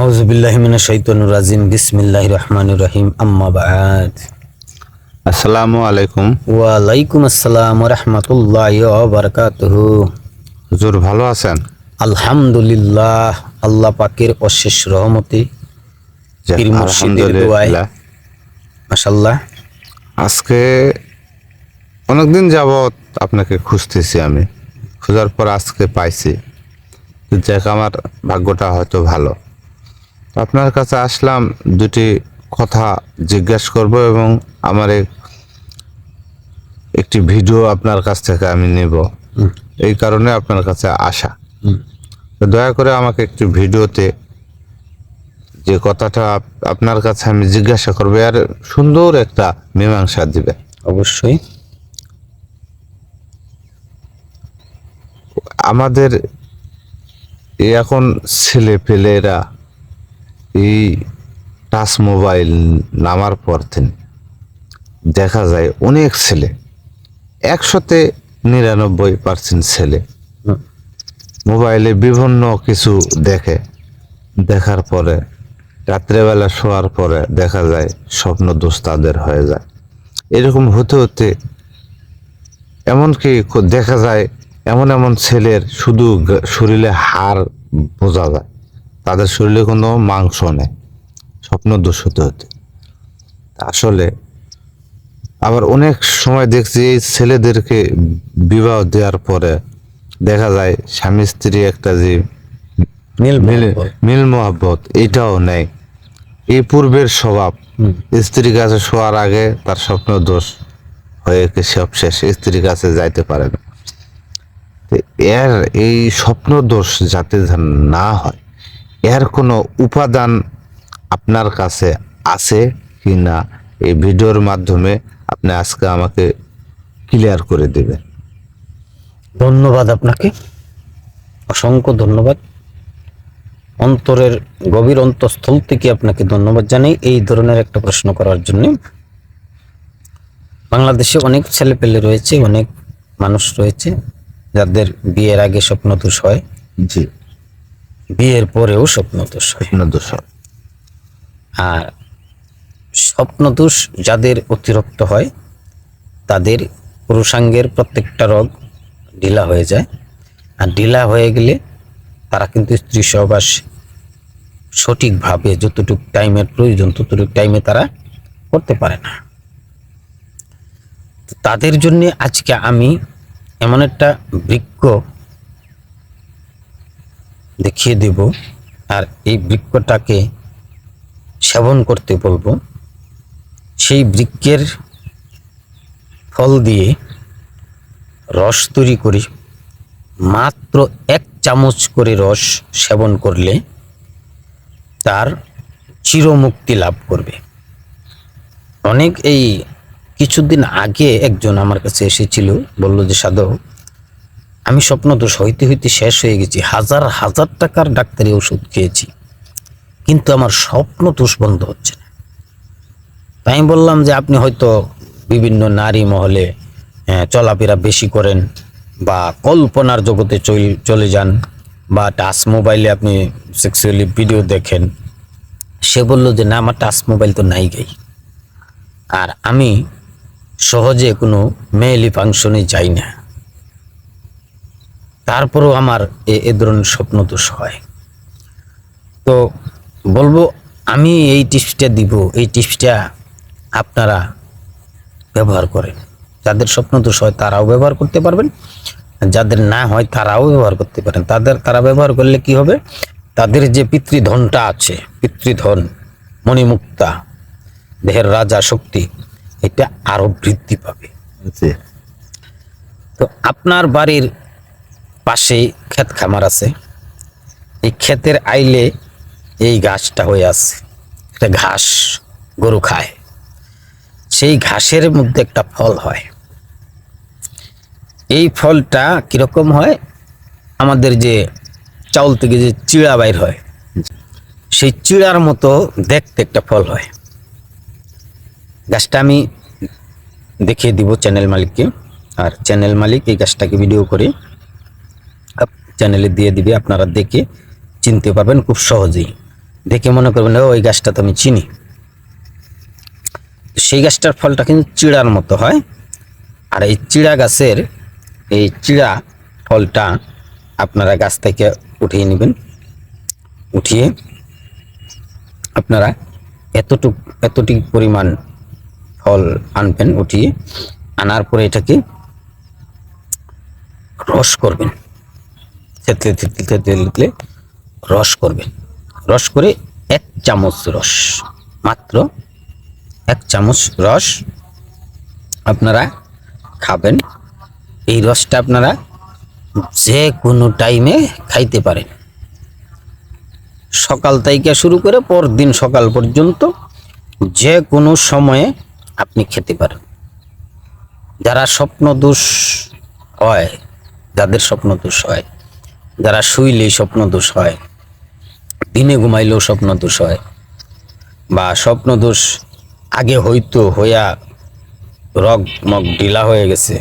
আউযু বিল্লাহি মিনাশ শাইতানির রাজিম। বিসমিল্লাহির রহমানির রহিম। আম্মা বাদ আসসালামু আলাইকুম। ওয়া আলাইকুম আসসালাম রাহমাতুল্লাহি ওয়া বারাকাতুহু। হুজুর ভালো আছেন? আলহামদুলিল্লাহ আল্লাহ পাকের অশেষ রহমতে যে, পীর মুর্শিদের দোয়ায়। আলহামদুলিল্লাহ আজকে অনেকদিন যাবত আপনাকে খুঁজতেছি আমি। খোঁজার পর আজকে পাইছি। যাক আমার ভাগ্যটা হয়তো ভালো। আপনার কাছে আসলাম দুটি কথা জিজ্ঞেস করব এবং আমার এক- একটি ভিডিও আপনার কাছ থেকে আমি নেব। এই কারণে আপনার কাছে আসা। তো দয়া করে আমাকে একটি ভিডিওতে যে কথাটা আপনার কাছে আমি জিজ্ঞাসা করব আর সুন্দর একটা মীমাংসা দিবে। অবশ্যই। আমাদের এখন ছেলে পেলেরা এই টাচ মোবাইল নামার পর থেকে দেখা যায় অনেক ছেলে, একশোতে নিরানব্বই পার্সেন্ট ছেলে মোবাইলে বিভিন্ন কিছু দেখে। দেখার পরে, রাত্রেবেলা শোয়ার পরে দেখা যায় স্বপ্ন দোষ তাদের হয়ে যায়। এরকম হতে হতে এমনকি দেখা যায় এমন এমন ছেলের শুধু শরীরে হাড় বোঝা যায়। তাদের শরীরে কোনো মাংস নেই স্বপ্ন দোষ হতে। হতে আসলে আবার অনেক সময় দেখছি এই ছেলেদেরকে বিবাহ দেওয়ার পরে দেখা যায় স্বামী স্ত্রী একটা যে মিল মিল মিল মহাব্বত এটাও নেই। এই পূর্বের স্বভাব স্ত্রীর কাছে শোয়ার আগে তার স্বপ্ন দোষ হয়ে সব শেষ স্ত্রীর কাছে যাইতে পারে না। এর এই স্বপ্ন দোষ যাতে না হয় এর কোনো উপাদান আপনার কাছে আছে কি না এই ভিডিওর মাধ্যমে আপনি আজকে আমাকে ক্লিয়ার করে দেবেন। ধন্যবাদ আপনাকে। অসংখ্য ধন্যবাদ। অন্তরের গভীর অন্তঃস্থল থেকে আপনাকে ধন্যবাদ জানাই এই ধরনের একটা প্রশ্ন করার জন্য। বাংলাদেশে অনেক ছেলে পেলে রয়েছে অনেক মানুষ রয়েছে যাদের বিয়ের আগে স্বপ্নদোষ হয়। জি। বিয়ের পরেও স্বপ্নদোষ স্বপ্ন দোষ হয়। আর স্বপ্নদোষ যাদের অতিরিক্ত হয় তাদের পুরুষাঙ্গের প্রত্যেকটা রোগ ঢিলা হয়ে যায়। আর ঢিলা হয়ে গেলে তারা কিন্তু স্ত্রী সহবাস সঠিকভাবে যতটুকু টাইমের প্রয়োজন ততটুকু টাইমে তারা করতে পারে না। তাদের জন্য আজকে আমি এমন একটা বৃক্ষ দেখিয়ে দেব আর এই বৃক্ষটাকে সেবন করতে বলব। সেই বৃক্ষের ফল দিয়ে রস তৈরি করি। মাত্র এক চামচ করে রস সেবন করলে তার চিরমুক্তি লাভ করবে। অনেক এই কিছুদিন আগে একজন আমার কাছে এসেছিল, বলল যে, সাধক আমি স্বপ্নদোষ হইতে হইতে শেষ হয়ে গেছি। হাজার হাজার টাকার ডাক্তারি ওষুধ খেয়েছি। কিন্তু আমার স্বপ্ন দোষ বন্ধ হচ্ছে না। তাই বললাম যে আপনি হয়তো বিভিন্ন নারী মহলে চলাফেরা বেশি করেন বা কল্পনার জগতে চল- চলে যান বা টাচ মোবাইলে আপনি সেক্সুয়ালি ভিডিও দেখেন। সে বলল যে, না, আমার টাচ মোবাইল তো নাই গাই। আর আমি সহজে কোনো মেয়েলি ফাংশনে যাই না। তারপরেও আমার এ- এ ধরনের স্বপ্ন দোষ হয়। তো বলব আমি এই টিপসটা দিব এই টিপসটা আপনারা ব্যবহার করেন। যাদের স্বপ্ন দোষ হয় তারাও ব্যবহার করতে পারবেন যাদের না হয় তারাও ব্যবহার করতে পারেন। তাদের তারা ব্যবহার করলে কি হবে? তাদের যে পিতৃধনটা আছে পিতৃধন মণিমুক্তা দেহের রাজা শক্তি এটা আরও বৃদ্ধি পাবে। জি তো আপনার বাড়ির পাশেই ক্ষেত খামার আছে। এই ক্ষেতের আইলে এই গাছটা হয়ে আছে। এটা ঘাস গরু খায়। সেই ঘাসের মধ্যে একটা ফল হয়। এই ফলটা কীরকম হয়? আমাদের যে চাউল থেকে যে চিড়া বাইর হয়, সেই চিড়ার মতো দেখতে একটা ফল হয়। গাছটা আমি দেখিয়ে দিব চ্যানেল মালিককে। আর চ্যানেল মালিক এই গাছটাকে ভিডিও করে চ্যানেলে দিয়ে দিবে, আপনারা দেখে চিনতে পারবেন খুব সহজেই। দেখে মনে করবেন ওই গাছটা তো আমি চিনি। সেই গাছটার ফলটা কিন্তু চিড়ার মতো হয়। আর এই চিড়া গাছের, এই চিড়া ফলটা আপনারা গাছ থেকে উঠিয়ে নেবেন। উঠিয়ে আপনারা এতটুক এতটুকু পরিমাণ ফল আনবেন, উঠিয়ে আনার পরে এটাকে রস করবেন। থেতলে থেতলে থেতলে থেতলে রস করবেন। রস করে এক চামচ রস, মাত্র এক চামচ রস আপনারা খাবেন। এই রসটা আপনারা যে কোনো টাইমে খাইতে পারেন। সকাল থেকে শুরু করে পরদিন সকাল পর্যন্ত যে কোনো সময়ে আপনি খেতে পারেন। যারা স্বপ্ন দোষ হয়, যাদের স্বপ্ন দোষ হয় যারা শুইলেই স্বপ্ন দোষ হয়, দিনে ঘুমাইলেও স্বপ্ন দোষ হয়। বা স্বপ্ন দোষ আগে হয়তো হইয়া রগ মগ ঢিলা হয়ে গেছে,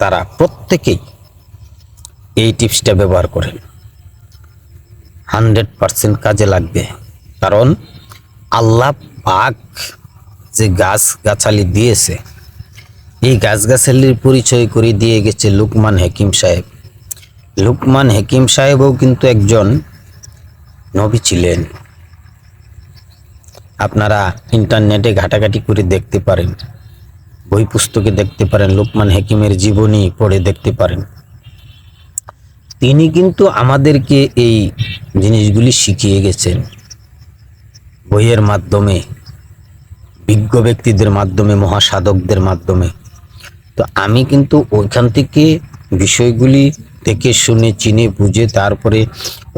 তারা প্রত্যেকেই এই টিপসটা ব্যবহার করেন। হান্ড্রেড পার্সেন্ট কাজে লাগবে। কারণ আল্লাহ পাক যে গাছ গাছালি দিয়েছে, এই গাছগাছালির পরিচয় করে দিয়ে গেছে লুকমান হাকিম সাহেব। লুকমান হাকিম সাহেবও কিন্তু একজন নবী ছিলেন। আপনারা ইন্টারনেটে ঘাটাঘাটি করে দেখতে পারেন, বই পুস্তকে দেখতে পারেন, লোকমান হাকিমের জীবনী পড়ে দেখতে পারেন। তিনি কিন্তু আমাদেরকে এই জিনিসগুলি শিখিয়ে গেছেন। বইয়ের মাধ্যমে, বিজ্ঞ ব্যক্তিদের মাধ্যমে, মহাসাধকদের মাধ্যমে। তো আমি কিন্তু ওইখান থেকে বিষয়গুলি দেখে শুনে, চিনে, বুঝে তারপরে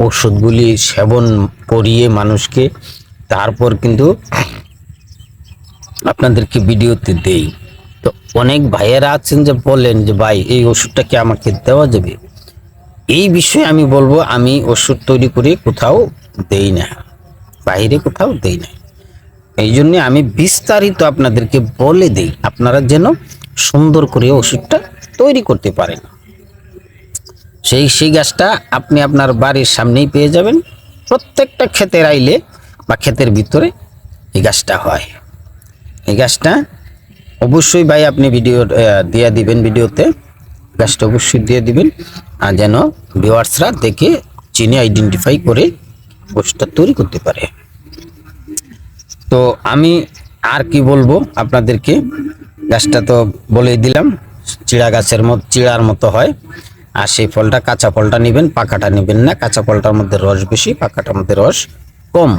ওষুধগুলি সেবন করিয়ে মানুষকে তারপর কিন্তু আপনাদেরকে ভিডিওতে দেই। তো অনেক ভাইয়েরা আছেন যে বলেন যে, ভাই, এই ওষুধটা কি আমাকে দেওয়া যাবে? এই বিষয়ে আমি বলব, আমি ওষুধ তৈরি করে কোথাও দেই না, বাইরে কোথাও দেই না। এই জন্য আমি বিস্তারিত আপনাদেরকে বলে দেই, আপনারা যেন সুন্দর করে ওষুধটা তৈরি করতে পারেন। সেই সেই গাছটা আপনি আপনার বাড়ির সামনেই পেয়ে যাবেন। প্রত্যেকটা ক্ষেতের আইলে বা ক্ষেতের ভিতরে এই গাছটা হয়। এই গাছটা অবশ্যই ভাই আপনি ভিডিও দিয়ে দিবেন ভিডিওতে। গাছটা অবশ্যই দিয়ে দিবেন। আর যেন ভিওয়ার্সরা দেখে, চিনে আইডেন্টিফাই করে ওষুধটা তৈরি করতে পারে। তো আমি আর কি বলব আপনাদেরকে? গাছটা তো বলেই দিলাম, চিড়া গাছের মতো, চিড়ার মতো হয়। আর সেই ফলটা কাঁচা ফলটা নেবেন, পাকাটা নেবেন না। কাঁচা ফলটার মধ্যে রস বেশি, পাকাটার মধ্যে রস কম।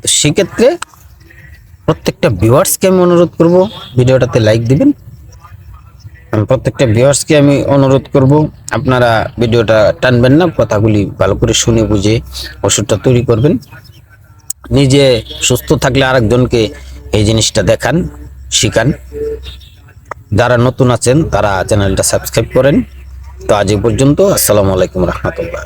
তো সেক্ষেত্রে প্রত্যেকটা ভিউয়ার্সকে আমি অনুরোধ করব, ভিডিওটাতে লাইক দিবেন। প্রত্যেকটা ভিউয়ার্সকে আমি অনুরোধ করব, আপনারা ভিডিওটা টানবেন না, কথাগুলি ভালো করে শুনে বুঝে ওষুধটা তৈরি করবেন। নিজে সুস্থ থাকলে আরেকজনকে এই জিনিসটা দেখান, শিখান। যারা নতুন আছেন, তারা চ্যানেলটা সাবস্ক্রাইব করেন। তো আজ পর্যন্ত আসসালামু আলাইকুম রহমতুল্লাহ